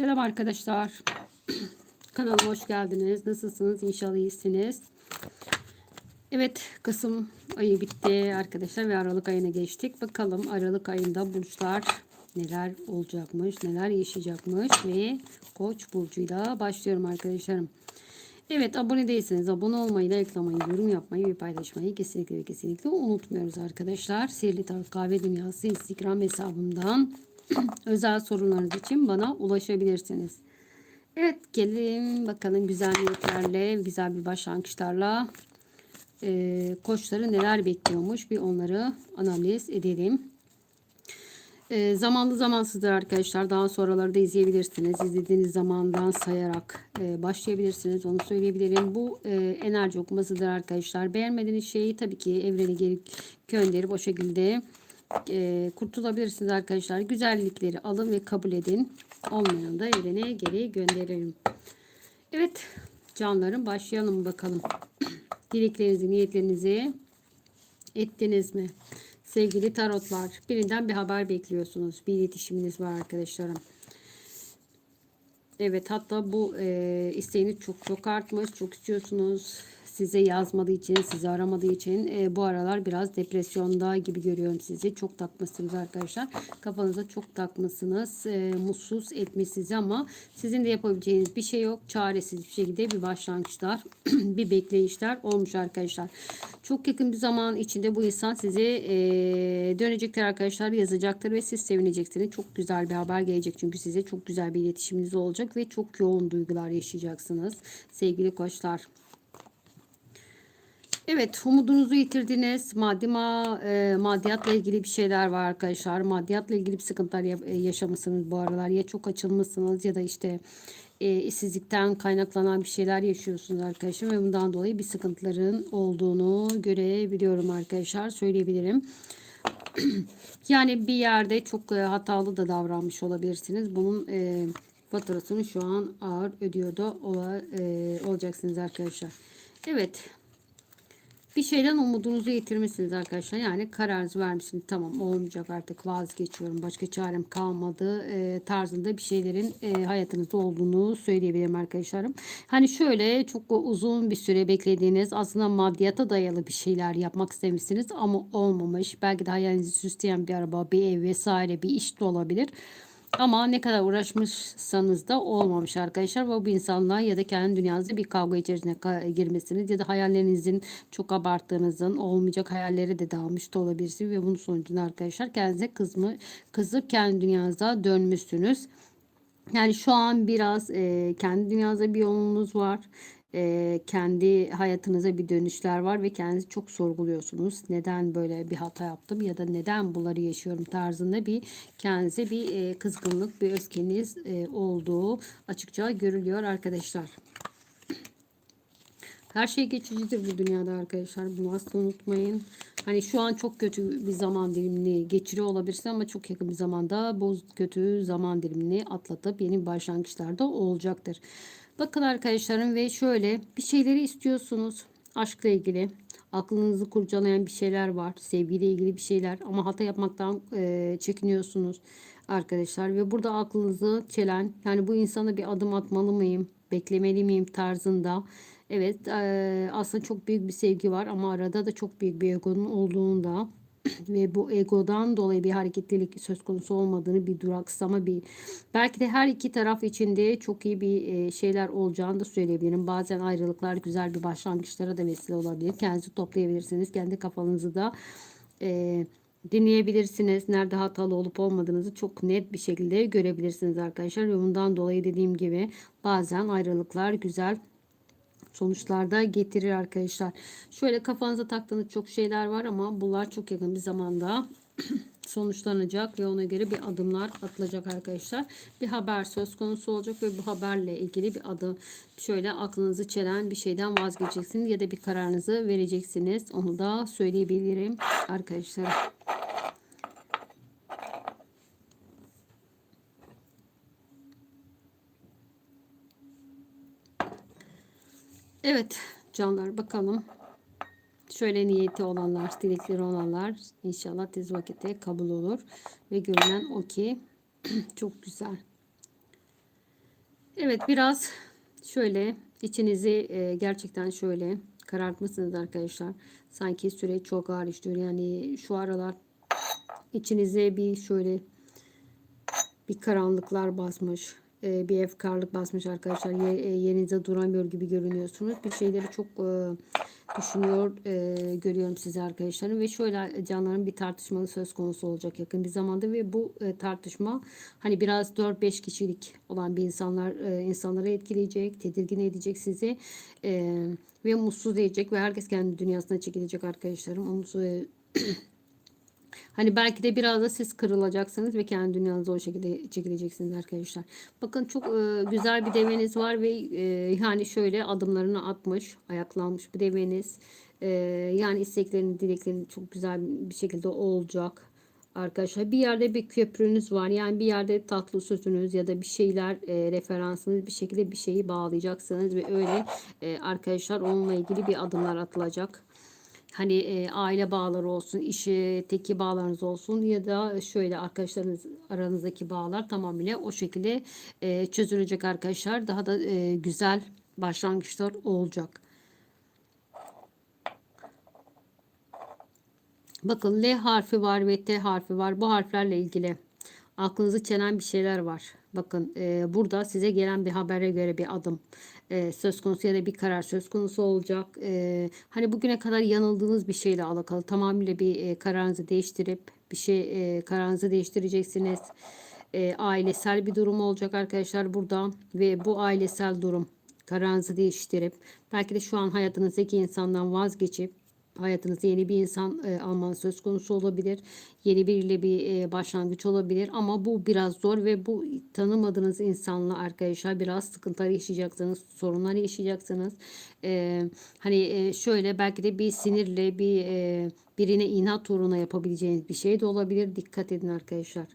Selam arkadaşlar. Kanalıma hoş geldiniz. Nasılsınız? İnşallah iyisiniz. Evet Kasım ayı bitti arkadaşlar ve Aralık ayına geçtik. Bakalım Aralık ayında burçlar neler olacakmış, neler yaşayacakmış ve Koç burcuyla başlıyorum arkadaşlarım. Evet abone değilseniz abone olmayı, likelamayı, yorum yapmayı ve paylaşmayı kesinlikle ve kesinlikle unutmuyoruz arkadaşlar. Sihirli Tarot Kahve Dünyası Instagram hesabımdan özel sorunlarınız için bana ulaşabilirsiniz. Evet gelin bakalım güzel niyetlerle, güzel bir başlangıçlarla e, koçları neler bekliyormuş bir onları analiz edelim. E, zamanlı zamansızdır arkadaşlar. Daha sonraları da izleyebilirsiniz. İzlediğiniz zamandan sayarak e, başlayabilirsiniz. Onu söyleyebilirim. Bu e, enerji okumasıdır arkadaşlar. Beğenmediğiniz şeyi tabii ki evrene geri gönderip o şekilde e, kurtulabilirsiniz arkadaşlar. Güzellikleri alın ve kabul edin. Olmayan da evrene geri gönderelim. Evet canlarım başlayalım bakalım. Dileklerinizi, niyetlerinizi ettiniz mi? Sevgili tarotlar, birinden bir haber bekliyorsunuz. Bir iletişiminiz var arkadaşlarım. Evet hatta bu e, isteğiniz çok çok artmış. Çok istiyorsunuz. Size yazmadığı için, sizi aramadığı için e, bu aralar biraz depresyonda gibi görüyorum sizi. Çok takmışsınız arkadaşlar. Kafanıza çok takmışsınız. E, mutsuz etmiş ama sizin de yapabileceğiniz bir şey yok. Çaresiz bir şekilde bir başlangıçlar, bir bekleyişler olmuş arkadaşlar. Çok yakın bir zaman içinde bu insan sizi e, dönecektir arkadaşlar. Yazacaktır ve siz sevineceksiniz. Çok güzel bir haber gelecek çünkü size çok güzel bir iletişiminiz olacak ve çok yoğun duygular yaşayacaksınız. Sevgili koçlar. Evet umudunuzu yitirdiniz. Maddi ma, e, maddiyatla ilgili bir şeyler var arkadaşlar. Maddiyatla ilgili bir sıkıntılar ya, e, yaşamışsınız bu aralar. Ya çok açılmışsınız ya da işte e, işsizlikten kaynaklanan bir şeyler yaşıyorsunuz arkadaşlar. Ve bundan dolayı bir sıkıntıların olduğunu görebiliyorum arkadaşlar. Söyleyebilirim. yani bir yerde çok e, hatalı da davranmış olabilirsiniz. Bunun e, faturasını şu an ağır ödüyor da ola, e, olacaksınız arkadaşlar. Evet bir şeyden umudunuzu yitirmişsiniz arkadaşlar. Yani kararınızı vermişsiniz. Tamam olmayacak artık vazgeçiyorum. Başka çarem kalmadı e, tarzında bir şeylerin e, hayatınızda olduğunu söyleyebilirim arkadaşlarım. Hani şöyle çok uzun bir süre beklediğiniz aslında maddiyata dayalı bir şeyler yapmak istemişsiniz ama olmamış. Belki de hayalinizi süsleyen bir araba, bir ev vesaire bir iş de olabilir. Ama ne kadar uğraşmışsanız da olmamış arkadaşlar. Bu bir insanla ya da kendi dünyanızda bir kavga içerisine girmesiniz ya da hayallerinizin çok abarttığınızın olmayacak hayalleri de dalmış da olabilirsiniz ve bunun sonucunda arkadaşlar kendinize kızma, kızıp kendi dünyanıza dönmüşsünüz. Yani şu an biraz e, kendi dünyanızda bir yolunuz var e, kendi hayatınıza bir dönüşler var ve kendinizi çok sorguluyorsunuz. Neden böyle bir hata yaptım ya da neden bunları yaşıyorum tarzında bir kendinize bir e, kızgınlık, bir öfkeniz e, olduğu açıkça görülüyor arkadaşlar. Her şey geçicidir bu dünyada arkadaşlar. Bunu asla unutmayın. Hani şu an çok kötü bir zaman dilimini geçiriyor olabilirsin ama çok yakın bir zamanda bu kötü zaman dilimini atlatıp yeni başlangıçlarda olacaktır. Bakın arkadaşlarım ve şöyle bir şeyleri istiyorsunuz. Aşkla ilgili. Aklınızı kurcalayan bir şeyler var. Sevgiyle ilgili bir şeyler. Ama hata yapmaktan e, çekiniyorsunuz arkadaşlar. Ve burada aklınızı çelen yani bu insana bir adım atmalı mıyım? Beklemeli miyim tarzında. Evet e, aslında çok büyük bir sevgi var ama arada da çok büyük bir egonun olduğunda ve bu egodan dolayı bir hareketlilik söz konusu olmadığını bir duraksama bir belki de her iki taraf içinde çok iyi bir e, şeyler olacağını da söyleyebilirim. Bazen ayrılıklar güzel bir başlangıçlara da vesile olabilir. Kendinizi toplayabilirsiniz. Kendi kafanızı da e, dinleyebilirsiniz. Nerede hatalı olup olmadığınızı çok net bir şekilde görebilirsiniz arkadaşlar. Ve bundan dolayı dediğim gibi bazen ayrılıklar güzel sonuçlarda getirir arkadaşlar. Şöyle kafanıza taktığınız çok şeyler var ama bunlar çok yakın bir zamanda sonuçlanacak ve ona göre bir adımlar atılacak arkadaşlar. Bir haber söz konusu olacak ve bu haberle ilgili bir adım şöyle aklınızı çelen bir şeyden vazgeçeceksiniz ya da bir kararınızı vereceksiniz. Onu da söyleyebilirim arkadaşlar. Evet canlar bakalım. Şöyle niyeti olanlar, dilekleri olanlar inşallah tez vakitte kabul olur. Ve görünen o ki çok güzel. Evet biraz şöyle içinizi e, gerçekten şöyle karartmışsınız arkadaşlar. Sanki süreç çok ağır işliyor. Yani şu aralar içinize bir şöyle bir karanlıklar basmış. E, bir efkarlık basmış arkadaşlar. Ye- e, Yerinizde duramıyor gibi görünüyorsunuz. Bir şeyleri çok e, düşünüyor e, görüyorum sizi arkadaşlarım. Ve şöyle canların bir tartışmalı söz konusu olacak yakın bir zamanda. Ve bu e, tartışma hani biraz 4-5 kişilik olan bir insanlar e, insanları etkileyecek. Tedirgin edecek sizi. E, ve mutsuz edecek. Ve herkes kendi dünyasına çekilecek arkadaşlarım. Onu e, Hani belki de biraz da siz kırılacaksınız ve kendi dünyanıza o şekilde çekileceksiniz arkadaşlar. Bakın çok e, güzel bir deveniz var ve e, yani şöyle adımlarını atmış, ayaklanmış bir deveniz. E, yani isteklerini, dileklerini çok güzel bir şekilde olacak. Arkadaşlar bir yerde bir köprünüz var. Yani bir yerde tatlı sözünüz ya da bir şeyler e, referansınız bir şekilde bir şeyi bağlayacaksınız ve öyle e, arkadaşlar onunla ilgili bir adımlar atılacak. Hani e, aile bağları olsun, işi teki bağlarınız olsun ya da şöyle arkadaşlarınız aranızdaki bağlar tamamıyla o şekilde e, çözülecek arkadaşlar. Daha da e, güzel başlangıçlar olacak. Bakın L harfi var ve T harfi var. Bu harflerle ilgili aklınızı çelen bir şeyler var. Bakın e, burada size gelen bir habere göre bir adım e, söz konusu ya da bir karar söz konusu olacak. E, hani bugüne kadar yanıldığınız bir şeyle alakalı tamamıyla bir e, kararınızı değiştirip bir şey kararınızı değiştireceksiniz. Ailesel bir durum olacak arkadaşlar burada ve bu ailesel durum kararınızı değiştirip belki de şu an hayatınızdaki insandan vazgeçip hayatınızda yeni bir insan e, almanız söz konusu olabilir. Yeni biriyle bir e, başlangıç olabilir ama bu biraz zor ve bu tanımadığınız insanla arkadaşlar biraz sıkıntılar yaşayacaksınız, sorunlar yaşayacaksınız. E, hani e, şöyle belki de bir sinirle bir e, birine inat uğruna yapabileceğiniz bir şey de olabilir. Dikkat edin arkadaşlar.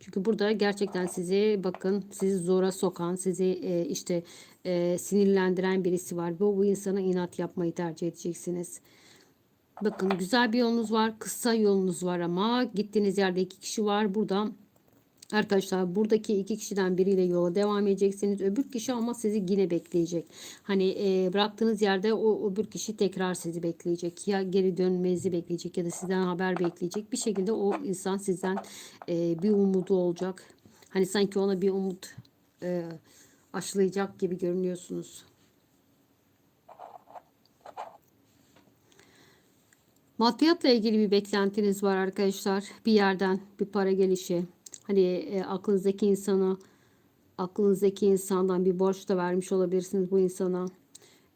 Çünkü burada gerçekten sizi bakın sizi zora sokan, sizi e, işte e, sinirlendiren birisi var. Bu, bu insana inat yapmayı tercih edeceksiniz. Bakın güzel bir yolunuz var. Kısa yolunuz var ama gittiğiniz yerde iki kişi var. Burada Arkadaşlar buradaki iki kişiden biriyle yola devam edeceksiniz. Öbür kişi ama sizi yine bekleyecek. Hani e, bıraktığınız yerde o öbür kişi tekrar sizi bekleyecek. Ya geri dönmenizi bekleyecek ya da sizden haber bekleyecek. Bir şekilde o insan sizden e, bir umudu olacak. Hani sanki ona bir umut e, aşılayacak gibi görünüyorsunuz. Maddiyatla ilgili bir beklentiniz var arkadaşlar. Bir yerden bir para gelişi. Hani e, aklınızdaki insana, aklınızdaki insandan bir borç da vermiş olabilirsiniz bu insana.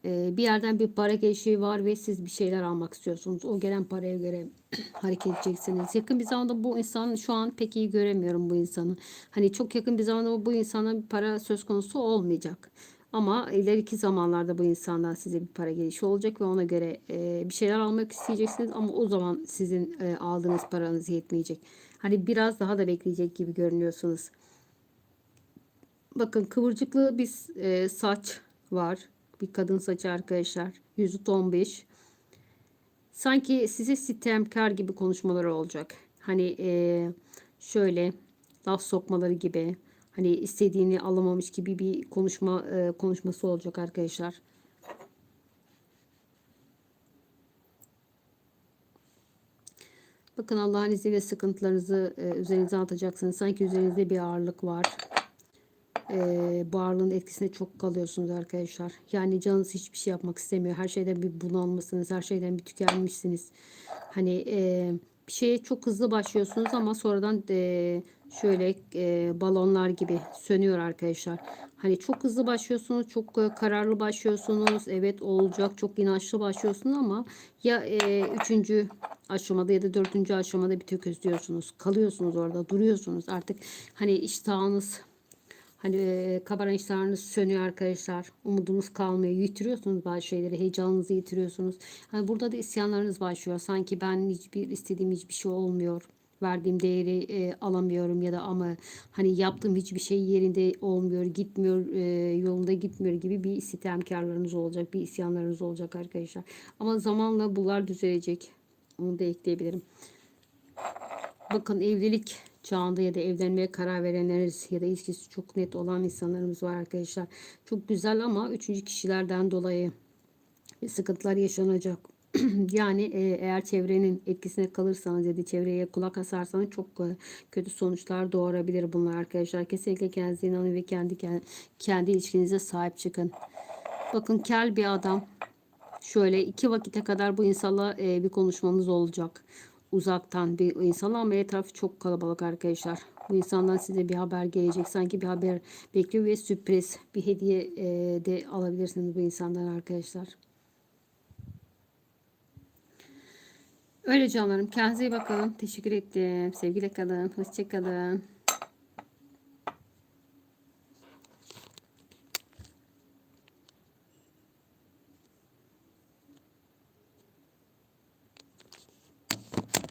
E, bir yerden bir para gelişi var ve siz bir şeyler almak istiyorsunuz. O gelen paraya göre hareket edeceksiniz. Yakın bir zamanda bu insan şu an pek iyi göremiyorum bu insanı. Hani çok yakın bir zamanda bu insana bir para söz konusu olmayacak. Ama ileriki zamanlarda bu insandan size bir para gelişi olacak ve ona göre e, bir şeyler almak isteyeceksiniz ama o zaman sizin e, aldığınız paranız yetmeyecek. Hani biraz daha da bekleyecek gibi görünüyorsunuz. Bakın kıvırcıklı bir e, saç var. Bir kadın saçı arkadaşlar. Yüzü tombiş. Sanki size sitemkar gibi konuşmaları olacak. Hani e, şöyle laf sokmaları gibi hani istediğini alamamış gibi bir konuşma e, konuşması olacak arkadaşlar. Bakın Allah'ın izniyle sıkıntılarınızı e, üzerinize atacaksınız. Sanki üzerinizde bir ağırlık var. E, bu ağırlığın etkisinde çok kalıyorsunuz arkadaşlar. Yani canınız hiçbir şey yapmak istemiyor. Her şeyden bir bunalmışsınız. Her şeyden bir tükenmişsiniz. Hani e, bir şeye çok hızlı başlıyorsunuz ama sonradan e, şöyle e, balonlar gibi sönüyor arkadaşlar. Hani çok hızlı başlıyorsunuz, çok e, kararlı başlıyorsunuz. Evet olacak, çok inançlı başlıyorsunuz ama ya e, üçüncü aşamada ya da dördüncü aşamada bir tökezliyorsunuz. Kalıyorsunuz orada, duruyorsunuz. Artık hani iştahınız Hani e, kabaran iştahınız sönüyor arkadaşlar. Umudunuz kalmıyor. Yitiriyorsunuz bazı şeyleri. Heyecanınızı yitiriyorsunuz. Hani burada da isyanlarınız başlıyor. Sanki ben hiçbir istediğim hiçbir şey olmuyor. Verdiğim değeri e, alamıyorum ya da ama hani yaptığım hiçbir şey yerinde olmuyor, gitmiyor, e, yolunda gitmiyor gibi bir sitemkarlarınız olacak, bir isyanlarınız olacak arkadaşlar. Ama zamanla bunlar düzelecek. Onu da ekleyebilirim. Bakın evlilik çağında ya da evlenmeye karar verenler ya da ilişkisi çok net olan insanlarımız var arkadaşlar. Çok güzel ama üçüncü kişilerden dolayı sıkıntılar yaşanacak. yani e, eğer çevrenin etkisine kalırsanız ya da çevreye kulak asarsanız çok e, kötü sonuçlar doğurabilir bunlar arkadaşlar. Kesinlikle kendinize inanın ve kendi kendi ilişkinize sahip çıkın. Bakın kel bir adam. Şöyle iki vakite kadar bu insanla e, bir konuşmanız olacak. Uzaktan bir insanla ama etrafı çok kalabalık arkadaşlar. Bu insandan size bir haber gelecek. Sanki bir haber bekliyor ve sürpriz bir hediye e, de alabilirsiniz bu insandan arkadaşlar. Öyle canlarım. Kendinize iyi bakın. Teşekkür ettim. Sevgiyle kalın. Hoşçakalın.